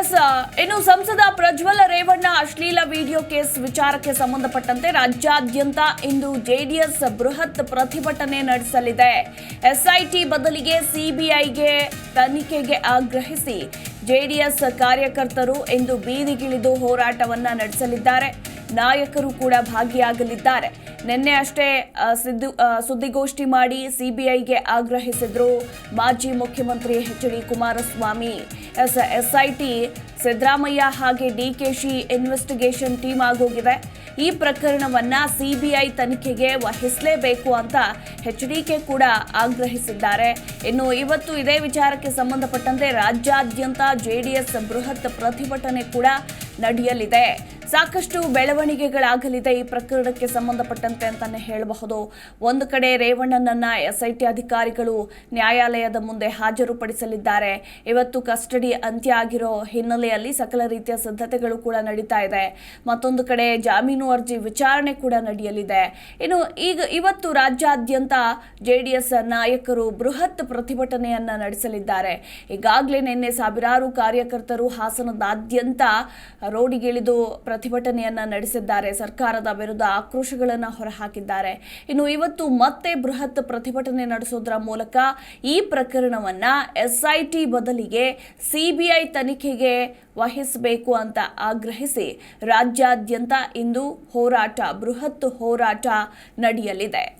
S ಇನ್ನು ಸಂಸದ ಪ್ರಜ್ವಲ್ ರೇವಣ್ಣ ಅಶ್ಲೀಲ ವಿಡಿಯೋ ಕೇಸ್ ವಿಚಾರಕ್ಕೆ ಸಂಬಂಧಪಟ್ಟಂತೆ ರಾಜ್ಯಾದ್ಯಂತ ಇಂದು ಜೆಡಿಎಸ್ ಬೃಹತ್ ಪ್ರತಿಭಟನೆ ನಡೆಸಲಿದೆ. ಎಸ್ಐಟಿ ಬದಲಿಗೆ ಸಿಬಿಐಗೆ ತನಿಖೆಗೆ ಆಗ್ರಹಿಸಿ ಜೆಡಿಎಸ್ ಕಾರ್ಯಕರ್ತರು ಇಂದು ಬೀದಿಗಿಳಿದು ಹೋರಾಟವನ್ನ ನಡೆಸಲಿದ್ದಾರೆ. ನಾಯಕರು ಕೂಡ ಭಾಗಿಯಾಗಲಿದ್ದಾರೆ. ನಿನ್ನೆ ಅಷ್ಟೇ ಸಿದ್ದು ಸುದ್ದಿಗೋಷ್ಠಿ ಮಾಡಿ ಸಿಬಿಐಗೆ ಆಗ್ರಹಿಸಿದ್ರು ಮಾಜಿ ಮುಖ್ಯಮಂತ್ರಿ H D Kumaraswamy. S, SIT Siddaramaiah ಹಾಗೆ ಡಿಕೆಶಿ ಇನ್ವೆಸ್ಟಿಗೇಷನ್ ಟೀಮ್ ಆಗೋಗಿದೆ. ಈ ಪ್ರಕರಣವನ್ನ ಸಿಬಿಐ ತನಿಖೆಗೆ ವಹಿಸಲೇಬೇಕು ಅಂತ ಎಚ್ ಡಿಕೆ ಕೂಡ ಆಗ್ರಹಿಸಿದ್ದಾರೆ. ಇನ್ನು ಇವತ್ತು ಇದೇ ವಿಚಾರಕ್ಕೆ ಸಂಬಂಧಪಟ್ಟಂತೆ ರಾಜ್ಯಾದ್ಯಂತ ಜೆಡಿಎಸ್ ಬೃಹತ್ ಪ್ರತಿಭಟನೆ ಕೂಡ ನಡೆಯಲಿದೆ. ಸಾಕಷ್ಟು ಬೆಳವಣಿಗೆಗಳಾಗಲಿದೆ ಈ ಪ್ರಕರಣಕ್ಕೆ ಸಂಬಂಧಪಟ್ಟಂತೆ ಅಂತಾನೆ ಹೇಳಬಹುದು. ಒಂದು ಕಡೆ ರೇವಣ್ಣನನ್ನ ಎಸ್ಐಟಿ ಅಧಿಕಾರಿಗಳು ನ್ಯಾಯಾಲಯದ ಮುಂದೆ ಹಾಜರುಪಡಿಸಲಿದ್ದಾರೆ. ಇವತ್ತು ಕಸ್ಟಡಿ ಅಂತ್ಯ ಆಗಿರೋ ಹಿನ್ನೆಲೆಯಲ್ಲಿ ಸಕಲ ರೀತಿಯ ಸಿದ್ಧತೆಗಳು ಕೂಡ ನಡೀತಾ ಇದೆ. ಮತ್ತೊಂದು ಕಡೆ ಜಾಮೀನು ಅರ್ಜಿ ವಿಚಾರಣೆ ಕೂಡ ನಡೆಯಲಿದೆ. ಇನ್ನು ಈಗ ಇವತ್ತು ರಾಜ್ಯಾದ್ಯಂತ ಜೆಡಿಎಸ್ ನಾಯಕರು ಬೃಹತ್ ಪ್ರತಿಭಟನೆಯನ್ನ ನಡೆಸಲಿದ್ದಾರೆ. ಈಗಾಗಲೇ ನಿನ್ನೆ ಸಾವಿರಾರು ಕಾರ್ಯಕರ್ತರು ಹಾಸನದಾದ್ಯಂತ ರೋಡಿಗಿಳಿದು ಪ್ರತಿಭಟನೆಯನ್ನ ನಡೆಸಿದ್ದಾರೆ. ಸರ್ಕಾರದ ವಿರುದ್ಧ ಆಕ್ರೋಶಗಳನ್ನು ಹೊರಹಾಕಿದ್ದಾರೆ. ಇನ್ನು ಇವತ್ತು ಮತ್ತೆ ಬೃಹತ್ ಪ್ರತಿಭಟನೆ ನಡೆಸೋದ್ರ ಮೂಲಕ ಈ ಪ್ರಕರಣವನ್ನ ಎಸ್ಐಟಿ ಬದಲಿಗೆ ಸಿಬಿಐ ತನಿಖೆಗೆ ವಹಿಸಬೇಕು ಅಂತ ಆಗ್ರಹಿಸಿ ರಾಜ್ಯಾದ್ಯಂತ ಇಂದು ಹೋರಾಟ, ಬೃಹತ್ ಹೋರಾಟ ನಡೆಯಲಿದೆ.